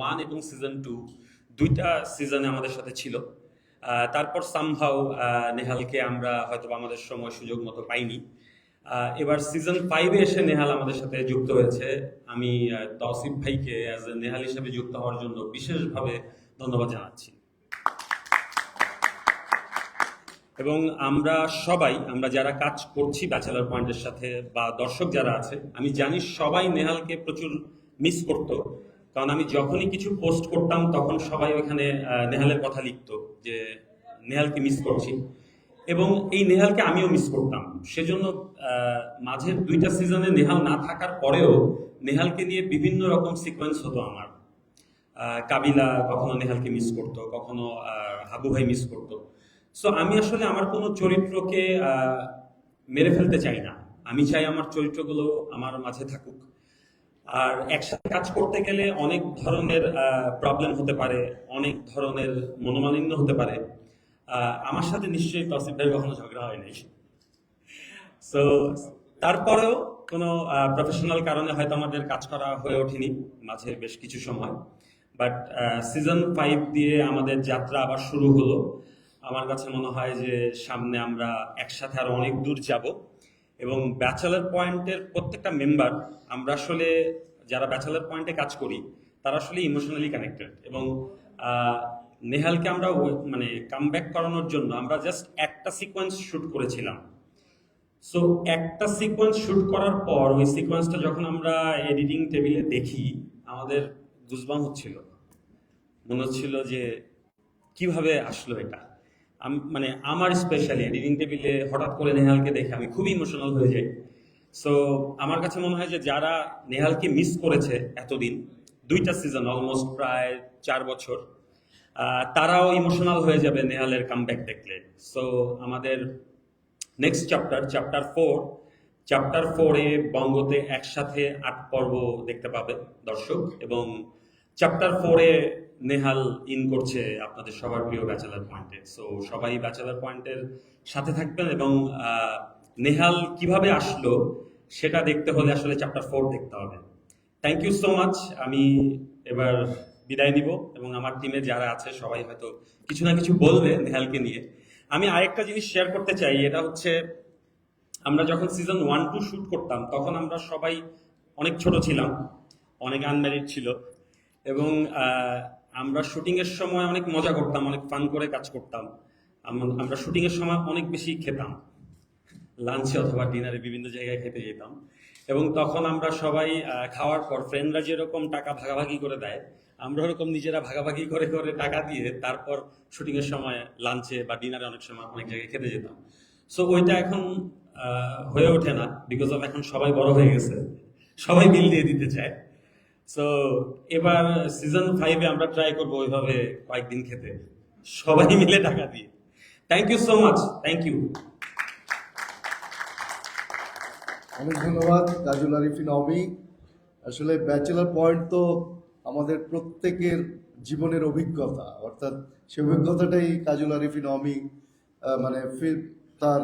One এবং season two দুইটা সিজনে আমাদের সাথে ছিল। তারপর সামহাও নেহালকে আমরা হয়তো আমাদের সময় সুযোগ মতো পাইনি। এবার সিজন ফাইভে এসে নেহাল আমাদের সাথে যুক্ত হয়েছে। আমি তৌসিফ ভাইকে অ্যাজ এ নেহাল হিসেবে যুক্ত হওয়ার জন্য বিশেষভাবে ধন্যবাদ জানাচ্ছি। এবং আমরা সবাই, আমরা যারা কাজ করছি ব্যাচেলার পয়েন্টের সাথে বা দর্শক যারা আছে, আমি জানি সবাই নেহালকে প্রচুর মিস করতো। কারণ আমি যখনই কিছু পোস্ট করতাম তখন সবাই আহ, নেহালের কথা লিখতো যে নেহালকে মিস করছি। এবং এই নেহালকে আমিও মিস করতাম। সেজন্য মাঝের দুইটা সিজনে নেহাল না থাকার পরেও নেহালকে নিয়ে বিভিন্ন রকম সিকোয়েন্স হতো আমার। কাবিলা কখনো নেহালকে মিস করতো কখনো হাবু ভাই মিস করতো। সো আমি আসলে আমার কোনো চরিত্রকে মেরে ফেলতে চাই না। আমি চাই আমার চরিত্রগুলো আমার মাঝে থাকুক। আর একসাথে কাজ করতে গেলে অনেক ধরনের প্রবলেম হতে পারে, অনেক ধরনের মনোমালিন্য হতে পারে। আমার সাথে নিশ্চয়ই তসিফ ভাই কখনো ঝগড়া হয় নাই। সো তারপরেও কোনো প্রফেশনাল কারণে হয়তো আমাদের কাজ করা হয়ে ওঠেনি মাঝে বেশ কিছু সময়। বাট সিজন ফাইভ দিয়ে আমাদের যাত্রা আবার শুরু হলো। আমার কাছে মনে হয় যে সামনে আমরা একসাথে আরও অনেক দূর যাব। এবং ব্যাচেলার পয়েন্টের প্রত্যেকটা মেম্বার আমরা আসলে যারা ব্যাচেলার পয়েন্টে কাজ করি, তারা আসলে ইমোশনালি কানেক্টেড এবং নেহালকে আমরা মানে কামব্যাক করানোর জন্য আমরা জাস্ট একটা সিকোয়েন্স শ্যুট করেছিলাম। সো একটা সিকোয়েন্স শ্যুট করার পর ওই সিকোয়েন্সটা যখন আমরা এডিটিং টেবিলে দেখি, আমাদের গুজবাম হচ্ছিল। মনে হচ্ছিল যে, কীভাবে আসলো এটা? আমি মানে আমার স্পেশালি এডিটিং টেবিলে হঠাৎ করে নেহালকে দেখে আমি খুবই ইমোশনাল হয়ে যাই। সো আমার কাছে মনে হয় যে যারা নেহালকে মিস করেছে এতদিন, দুইটা সিজন অলমোস্ট প্রায় চার বছর তারাও ইমোশনাল হয়ে যাবে নেহালের কামব্যাক দেখলে। সো আমাদের next chapter chapter four chapter ফোরে বঙ্গতে একসাথে আট পর্ব দেখতে পাবে দর্শক এবং চ্যাপ্টার ফোরে নেহাল ইন করছে আপনাদের সবার প্রিয় ব্যাচেলার পয়েন্টে সো সবাই ব্যাচেলার পয়েন্টের সাথে থাকবেন এবং নেহাল কীভাবে আসলো সেটা দেখতে হলে আসলে চ্যাপ্টার ফোর দেখতে হবে। থ্যাংক ইউ সো মাচ আমি এবার বিদায় নিব এবং আমার টিমে যারা আছে, সবাই হয়তো কিছু না কিছু বলবে নেহালকে নিয়ে। আমি আরেকটা জিনিস শেয়ার করতে চাই, এটা হচ্ছে, আমরা যখন সিজন ওয়ান টু শ্যুট করতাম, তখন আমরা সবাই অনেক ছোট ছিলাম, অনেক আনম্যারিড ছিল। এবং আমরা শুটিং এর সময় অনেক মজা করতাম, অনেক ফান করে কাজ করতাম। আমরা শুটিং এর সময় অনেক বেশি খেতাম। লাঞ্চে অথবা ডিনারে বিভিন্ন জায়গায় খেতে যেতাম। এবং তখন আমরা সবাই খাওয়ার পর ফ্রেন্ডরা যেরকম টাকা ভাগাভাগি করে দেয়, আমরা ওরকম নিজেরা ভাগাভাগি করে করে টাকা দিয়ে তারপর শুটিং এর সময় লাঞ্চে বা ডিনারে অনেক সময় অনেক জায়গায় খেতে যেতাম। সো ওইটা এখন হয়ে ওঠে না বিকজ অফ এখন সবাই বড় হয়ে গেছে। সবাই বিল দিয়ে দিতে চায়। সো এবার সিজন ফাইভে আমরা ট্রাই করব ওইভাবে কয়েকদিন খেতে। সবাই মিলে টাকা দিয়ে। Thank you so much thank you অনেক ধন্যবাদ কাজল আরিফিন অমি আসলে ব্যাচেলার পয়েন্ট তো আমাদের প্রত্যেকের জীবনের অভিজ্ঞতা। অর্থাৎ সে অভিজ্ঞতাটাই কাজল আরিফিন অমি মানে ফির তার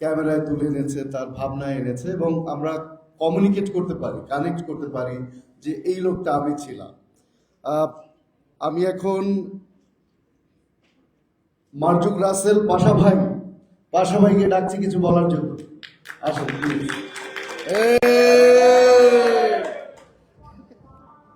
ক্যামেরায় তুলে এনেছে, তার ভাবনায় এনেছে এবং আমরা কমিউনিকেট করতে পারি কানেক্ট করতে পারি। যে এই লোকটা আমি ছিলাম। আমি এখন মার্জুক রাসেল পাশা ভাই, পাশা ভাইকে ডাকছি কিছু বলার জন্য। আসলে